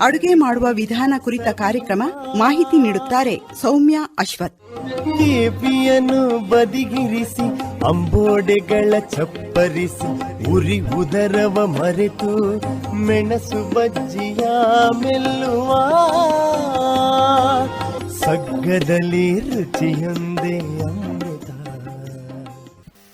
ಅಡುಗೆ ಮಾಡುವ ವಿಧಾನ ಕುರಿತ ಕಾರ್ಯಕ್ರಮ ಮಾಹಿತಿ ನೀಡುತ್ತಾರೆ ಸೌಮ್ಯ ಅಶ್ವಥ್. ಕೇಪಿಯನ್ನು ಬದಿಗಿರಿಸಿ ಅಂಬೋಡೆಗಳ ಚಪ್ಪರಿಸಿ ಉರಿ ಉದರವ ಮರೆತು ಮೆಣಸು ಬಜ್ಜಿಯ ಮೆಲ್ಲುವ ಸಗ್ಗದಲ್ಲಿ ರುಚಿಯೊಂದೇ ಅಮೃತ.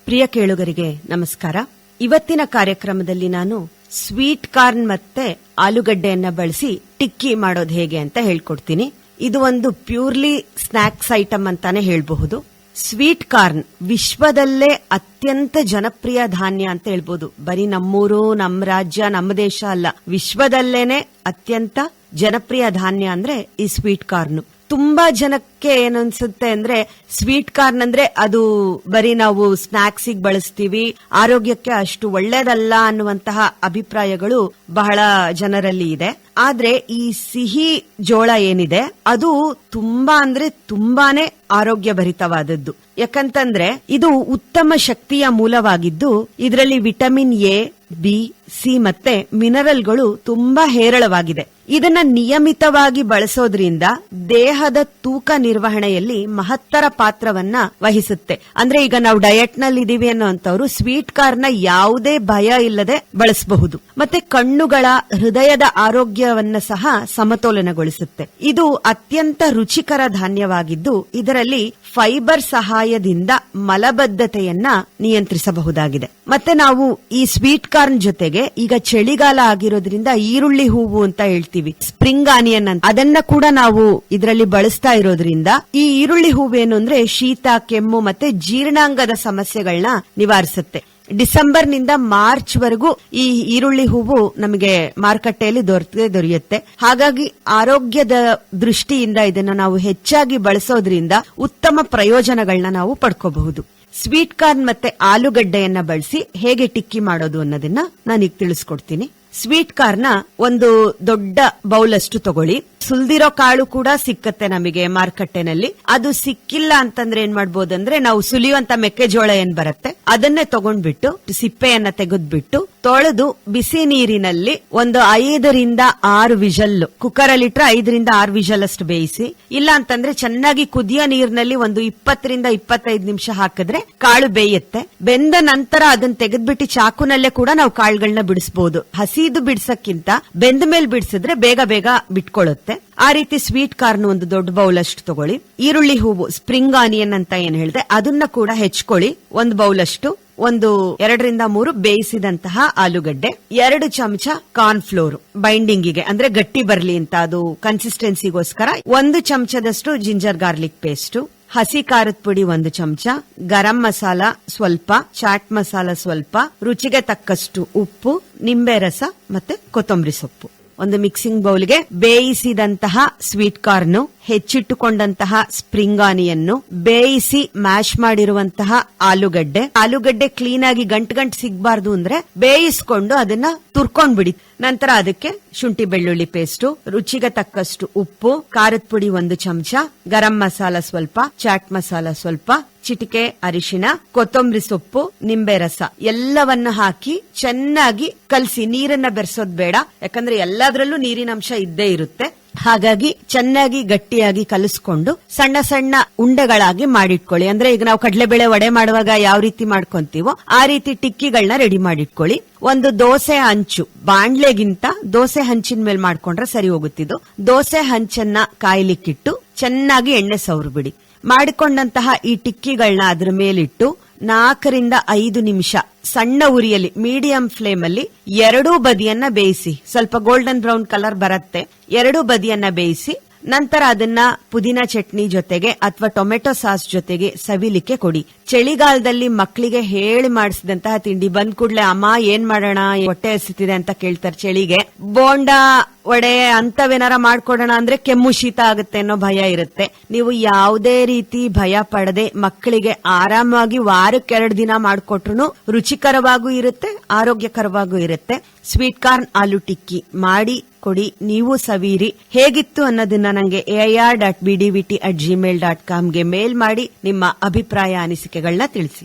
ಪ್ರಿಯ ಕೇಳುಗರಿಗೆ ನಮಸ್ಕಾರ. ಇವತ್ತಿನ ಕಾರ್ಯಕ್ರಮದಲ್ಲಿ ನಾನು ಸ್ವೀಟ್ ಕಾರ್ನ್ ಮತ್ತೆ ಆಲೂಗಡ್ಡೆಯನ್ನ ಬಳಸಿ ಟಿಕ್ಕಿ ಮಾಡೋದು ಹೇಗೆ ಅಂತ ಹೇಳ್ಕೊಡ್ತೀನಿ. ಇದು ಒಂದು ಪ್ಯೂರ್ಲಿ ಸ್ನಾಕ್ಸ್ ಐಟಮ್ ಅಂತಾನೆ ಹೇಳಬಹುದು. ಸ್ವೀಟ್ ಕಾರ್ನ್ ವಿಶ್ವದಲ್ಲೇ ಅತ್ಯಂತ ಜನಪ್ರಿಯ ಧಾನ್ಯ ಅಂತ ಹೇಳ್ಬೋದು. ಬರೀ ನಮ್ಮೂರು ನಮ್ಮ ರಾಜ್ಯ ನಮ್ಮ ದೇಶ ಅಲ್ಲ. ವಿಶ್ವದಲ್ಲೇನೆ ಅತ್ಯಂತ ಜನಪ್ರಿಯ ಧಾನ್ಯ ಅಂದ್ರೆ ಈ ಸ್ವೀಟ್ ಕಾರ್ನ್. ತುಂಬಾ ಜನಕ್ಕೆ ಏನನ್ಸುತ್ತೆ ಅಂದ್ರೆ ಸ್ವೀಟ್ ಕಾರ್ನ್ ಅಂದ್ರೆ ಅದು ಬರೀ ನಾವು ಸ್ನಾಕ್ಸ್ ಬಳಸ್ತೀವಿ. ಆರೋಗ್ಯಕ್ಕೆ ಅಷ್ಟು ಒಳ್ಳೇದಲ್ಲ ಅನ್ನುವಂತಹ ಅಭಿಪ್ರಾಯಗಳು ಬಹಳ ಜನರಲ್ಲಿ ಇದೆ. ಆದ್ರೆ ಈ ಸಿಹಿ ಜೋಳ ಏನಿದೆ, ಅದು ತುಂಬಾ ಅಂದ್ರೆ ತುಂಬಾನೇ ಆರೋಗ್ಯ ಭರಿತವಾದದ್ದು ಯಾಕಂತಂದ್ರೆ ಇದು ಉತ್ತಮ ಶಕ್ತಿಯ ಮೂಲವಾಗಿದ್ದು, ಇದರಲ್ಲಿ ವಿಟಮಿನ್ ಎ, ಬಿ ಸಿ ಮತ್ತೆ ಮಿನರಲ್ಗಳು ತುಂಬಾ ಹೇರಳವಾಗಿದೆ. ಇದನ್ನ ನಿಯಮಿತವಾಗಿ ಬಳಸೋದ್ರಿಂದ ದೇಹದ ತೂಕ ನಿರ್ವಹಣೆಯಲ್ಲಿ ಮಹತ್ತರ ಪಾತ್ರವನ್ನ ವಹಿಸುತ್ತೆ. ಅಂದ್ರೆ ಈಗ ನಾವು ಡಯಟ್ನಲ್ಲಿ ಇದೀವಿ ಅನ್ನೋಂಥವ್ರು ಸ್ವೀಟ್ ಕಾರ್ನ ಯಾವುದೇ ಭಯ ಇಲ್ಲದೆ ಬಳಸಬಹುದು. ಮತ್ತೆ ಕಣ್ಣುಗಳ ಹೃದಯದ ಆರೋಗ್ಯವನ್ನ ಸಹ ಸಮತೋಲನಗೊಳಿಸುತ್ತೆ. ಇದು ಅತ್ಯಂತ ರುಚಿಕರ ಧಾನ್ಯವಾಗಿದ್ದು ಇದರಲ್ಲಿ ಫೈಬರ್ ಸಹಾಯದಿಂದ ಮಲಬದ್ಧತೆಯನ್ನ ನಿಯಂತ್ರಿಸಬಹುದಾಗಿದೆ. ಮತ್ತೆ ನಾವು ಈ ಸ್ವೀಟ್ ಕಾರ್ನ್ ಜೊತೆಗೆ ಈಗ ಚಳಿಗಾಲ ಆಗಿರೋದ್ರಿಂದ ಈರುಳ್ಳಿ ಹೂವು ಅಂತ ಹೇಳ್ತೀವಿ. ಸ್ಪ್ರಿಂಗ್ ಆನಿಯನ್ ಅಂತ. ಅದನ್ನ ಕೂಡ ನಾವು ಇದರಲ್ಲಿ ಬಳಸ್ತಾ ಇರೋದ್ರಿಂದ ಈ ಈರುಳ್ಳಿ ಹೂವೇನು ಅಂದ್ರೆ ಶೀತ, ಕೆಮ್ಮು ಮತ್ತೆ ಜೀರ್ಣಾಂಗದ ಸಮಸ್ಯೆಗಳನ್ನ ನಿವಾರಿಸುತ್ತೆ. ಡಿಸೆಂಬರ್ನಿಂದ ಮಾರ್ಚ್ ವರೆಗೂ ಈ ಈರುಳ್ಳಿ ಹೂವು ನಮಗೆ ಮಾರುಕಟ್ಟೆಯಲ್ಲಿ ದೊರೆತೇ ದೊರೆಯುತ್ತೆ. ಹಾಗಾಗಿ ಆರೋಗ್ಯದ ದೃಷ್ಟಿಯಿಂದ ಇದನ್ನ ನಾವು ಹೆಚ್ಚಾಗಿ ಬಳಸೋದ್ರಿಂದ ಉತ್ತಮ ಪ್ರಯೋಜನಗಳನ್ನ ನಾವು ಪಡ್ಕೋಬಹುದು. ಸ್ವೀಟ್ ಕಾರ್ನ್ ಮತ್ತೆ ಆಲೂಗಡ್ಡೆಯನ್ನ ಬಳಸಿ ಹೇಗೆ ಟಿಕ್ಕಿ ಮಾಡೋದು ಅನ್ನೋದನ್ನ ನಾನೀಗ ತಿಳಿಸ್ಕೊಡ್ತೀನಿ. ಸ್ವೀಟ್ ಕಾರ್ನ ಒಂದು ದೊಡ್ಡ ಬೌಲ್ ಅಷ್ಟು ತಗೊಳ್ಳಿ. ಸುಲ್ದಿರೋ ಕಾಳು ಕೂಡ ಸಿಕ್ಕತ್ತೆ ನಮಗೆ ಮಾರುಕಟ್ಟೆನಲ್ಲಿ. ಅದು ಸಿಕ್ಕಿಲ್ಲ ಅಂತಂದ್ರೆ ಏನ್ ಮಾಡ್ಬೋದಂದ್ರೆ ನಾವು ಸುಲಿಯುವಂತ ಮೆಕ್ಕೆಜೋಳ ಏನ್ ಬರುತ್ತೆ, ಅದನ್ನೇ ತಗೊಂಡ್ಬಿಟ್ಟು ಸಿಪ್ಪೆಯನ್ನ ತೆಗೆದ್ಬಿಟ್ಟು ತೊಳೆದು ಬಿಸಿ ನೀರಿನಲ್ಲಿ ಒಂದು ಐದರಿಂದ ಆರು ವಿಜಲ್ ಕುಕ್ಕರ್ ಅಲ್ಲಿ ಇಟ್ರೆ ಐದರಿಂದ ಆರು ವಿಜಲ್ ಅಷ್ಟು ಬೇಯಿಸಿ, ಇಲ್ಲ ಅಂತಂದ್ರೆ ಚೆನ್ನಾಗಿ ಕುದಿಯೋ ನೀರಿನಲ್ಲಿ ಒಂದು ಇಪ್ಪತ್ತರಿಂದ ಇಪ್ಪತ್ತೈದು ನಿಮಿಷ ಹಾಕಿದ್ರೆ ಕಾಳು ಬೇಯುತ್ತೆ. ಬೆಂದ ನಂತರ ಅದನ್ನ ತೆಗೆದ್ಬಿಟ್ಟು ಚಾಕುನಲ್ಲೇ ಕೂಡ ನಾವು ಕಾಳುಗಳನ್ನ ಬಿಡಿಸಬಹುದು ಹಸಿದು ಬಿಡ್ಸಕ್ಕಿಂತ ಬೆಂದ ಮೇಲೆ ಬಿಡಿಸಿದ್ರೆ ಬೇಗ ಬೇಗ ಬಿಟ್ಕೊಳ್ಳುತ್ತೆ ಆ ರೀತಿ ಸ್ವೀಟ್ ಕಾರ್ನ್ ಒಂದು ದೊಡ್ಡ ಬೌಲ್ ಅಷ್ಟು ತಗೊಳ್ಳಿ. ಈರುಳ್ಳಿ ಹೂವು ಸ್ಪ್ರಿಂಗ್ ಆನಿಯನ್ ಅಂತ ಏನ್ ಹೇಳಿದೆ, ಅದನ್ನ ಕೂಡ ಹೆಚ್ಕೊಳ್ಳಿ. ಒಂದು ಬೌಲ್ ಅಷ್ಟು, ಒಂದು ಎರಡರಿಂದ ಮೂರು ಬೇಯಿಸಿದಂತಹ ಆಲೂಗಡ್ಡೆ, ಎರಡು ಚಮಚ ಕಾರ್ನ್ ಫ್ಲೋರ್ ಬೈಂಡಿಂಗಿಗೆ ಅಂದ್ರೆ ಗಟ್ಟಿ ಬರ್ಲಿ ಅಂತ ಅದು ಕನ್ಸಿಸ್ಟೆನ್ಸಿಗೋಸ್ಕರ ಒಂದು ಚಮಚದಷ್ಟು ಜಿಂಜರ್ ಗಾರ್ಲಿಕ್ ಪೇಸ್ಟ್ ಹಸಿ ಖಾರದ ಪುಡಿ ಒಂದು ಚಮಚ, ಗರಂ ಮಸಾಲ ಸ್ವಲ್ಪ, ಚಾಟ್ ಮಸಾಲ ಸ್ವಲ್ಪ, ರುಚಿಗೆ ತಕ್ಕಷ್ಟು ಉಪ್ಪು, ನಿಂಬೆ ರಸ ಮತ್ತೆ ಕೊತ್ತಂಬರಿ ಸೊಪ್ಪು. ಒಂದು ಮಿಕ್ಸಿಂಗ್ ಬೌಲ್ಗೆ ಬೇಯಿಸಿದಂತಹ ಸ್ವೀಟ್ ಕಾರ್ನ್ ಹೆಚ್ಚಿಟ್ಟುಕೊಂಡಂತಹ ಸ್ಪ್ರಿಂಗ್ ಆನಿಯನ್ನು ಬೇಯಿಸಿ ಮ್ಯಾಶ್ ಮಾಡಿರುವಂತಹ ಆಲೂಗಡ್ಡೆ. ಆಲೂಗಡ್ಡೆ ಕ್ಲೀನ್ ಆಗಿ ಗಂಟು ಗಂಟು ಸಿಗಬಾರ್ದು ಅಂದ್ರೆ ಬೇಯಿಸ್ಕೊಂಡು ಅದನ್ನ ತುರ್ಕೊಂಡ್ಬಿಡಿ. ನಂತರ ಅದಕ್ಕೆ ಶುಂಠಿ ಬೆಳ್ಳುಳ್ಳಿ ಪೇಸ್ಟ್, ರುಚಿಗೆ ತಕ್ಕಷ್ಟು ಉಪ್ಪು, ಖಾರದ ಪುಡಿ ಒಂದು ಚಮಚ, ಗರಂ ಮಸಾಲ ಸ್ವಲ್ಪ, ಚಾಟ್ ಮಸಾಲ ಸ್ವಲ್ಪ, ಚಿಟಿಕೆ ಅರಿಶಿನ ಕೊತ್ತಂಬರಿ ಸೊಪ್ಪು, ನಿಂಬೆ ರಸ ಎಲ್ಲವನ್ನ ಹಾಕಿ ಚೆನ್ನಾಗಿ ಕಲಸಿ ನೀರನ್ನ ಬೆರೆಸೋದ್ ಬೇಡ. ಯಾಕಂದ್ರೆ ಎಲ್ಲದರಲ್ಲೂ ನೀರಿನ ಅಂಶ ಇದ್ದೇ ಇರುತ್ತೆ. ಹಾಗಾಗಿ ಚೆನ್ನಾಗಿ ಗಟ್ಟಿಯಾಗಿ ಕಲಿಸ್ಕೊಂಡು ಸಣ್ಣ ಸಣ್ಣ ಉಂಡೆಗಳಾಗಿ ಮಾಡಿಟ್ಕೊಳ್ಳಿ. ಅಂದ್ರೆ ಈಗ ನಾವು ಕಡಲೆಬೇಳೆ ವಡೆ ಮಾಡುವಾಗ ಯಾವ ರೀತಿ ಮಾಡ್ಕೊಂತೀವೋ ಆ ರೀತಿ ಟಿಕ್ಕಿಗಳನ್ನ ರೆಡಿ ಮಾಡಿಟ್ಕೊಳ್ಳಿ. ಒಂದು ದೋಸೆ ಹಂಚು ಬಾಣ್ಲೆಗಿಂತ ದೋಸೆ ಹಂಚಿನ ಮೇಲೆ ಮಾಡ್ಕೊಂಡ್ರೆ ಸರಿ ಹೋಗುತ್ತಿದ್ದು ದೋಸೆ ಹಂಚನ್ನ ಕಾಯ್ಲಿಕ್ಕಿಟ್ಟು ಚೆನ್ನಾಗಿ ಎಣ್ಣೆ ಸೌರು ಬಿಡಿ ಮಾಡಿಕೊಂಡಂತಹ ಈ ಟಿಕ್ಕಿಗಳನ್ನ ಅದ್ರ ಮೇಲಿಟ್ಟು ನಾಲ್ಕರಿಂದ ಐದು ನಿಮಿಷ. ಸಣ್ಣ ಉರಿಯಲ್ಲಿ ಮೀಡಿಯಂ ಫ್ಲೇಮ್ ಅಲ್ಲಿ ಎರಡೂ ಬದಿಯನ್ನ ಬೇಯಿಸಿ. ಸ್ವಲ್ಪ ಗೋಲ್ಡನ್ ಬ್ರೌನ್ ಕಲರ್ ಬರುತ್ತೆ. ಎರಡೂ ಬದಿಯನ್ನ ಬೇಯಿಸಿ, ನಂತರ ಅದನ್ನ ಪುದೀನ ಚಟ್ನಿ ಜೊತೆಗೆ ಅಥವಾ ಟೊಮೆಟೊ ಸಾಸ್ ಜೊತೆಗೆ ಸವಿಲಿಕ್ಕೆ ಕೊಡಿ. ಚಳಿಗಾಲದಲ್ಲಿ ಮಕ್ಕಳಿಗೆ ಹೇಳಿ ಮಾಡಿಸಿದಂತಹ ತಿಂಡಿ ಬಂದ್ ಕೂಡ್ಲೆ ಅಮ್ಮ, ಏನ್ ಮಾಡೋಣ? ಹೊಟ್ಟೆ ಹಸಿತಿದೆ ಅಂತ ಕೇಳ್ತಾರೆ ಚಳಿಗೆ. ಬೋಂಡಾ ವಡೆ ಅಂತವೇನಾರ ಮಾಡ್ಕೊಡೋಣ ಅಂದ್ರೆ ಕೆಮ್ಮು ಶೀತ ಆಗುತ್ತೆ ಅನ್ನೋ ಭಯ ಇರುತ್ತೆ. ನೀವು ಯಾವುದೇ ರೀತಿ ಭಯ ಪಡದೆ ಮಕ್ಕಳಿಗೆ ಆರಾಮಾಗಿ ವಾರಕ್ಕೆ ಎರಡು ದಿನ ಮಾಡಿಕೊಟ್ರು ರುಚಿಕರವಾಗೂ ಇರುತ್ತೆ, ಆರೋಗ್ಯಕರವಾಗೂ ಇರುತ್ತೆ. ಸ್ವೀಟ್ ಕಾರ್ನ್, ಆಲೂ ಟಿಕ್ಕಿ ಮಾಡಿ ಕೊಡಿ, ನೀವು ಸವೀರಿ. ಹೇಗಿತ್ತು ಅನ್ನೋದನ್ನ ನಂಗೆ AIR dot BDVT at Gmail dot ಕಾಮ್ಗೆ mail ಮಾಡಿ ನಿಮ್ಮ ಅಭಿಪ್ರಾಯ ಅನಿಸಿಕೆಗಳನ್ನ ತಿಳಿಸಿ.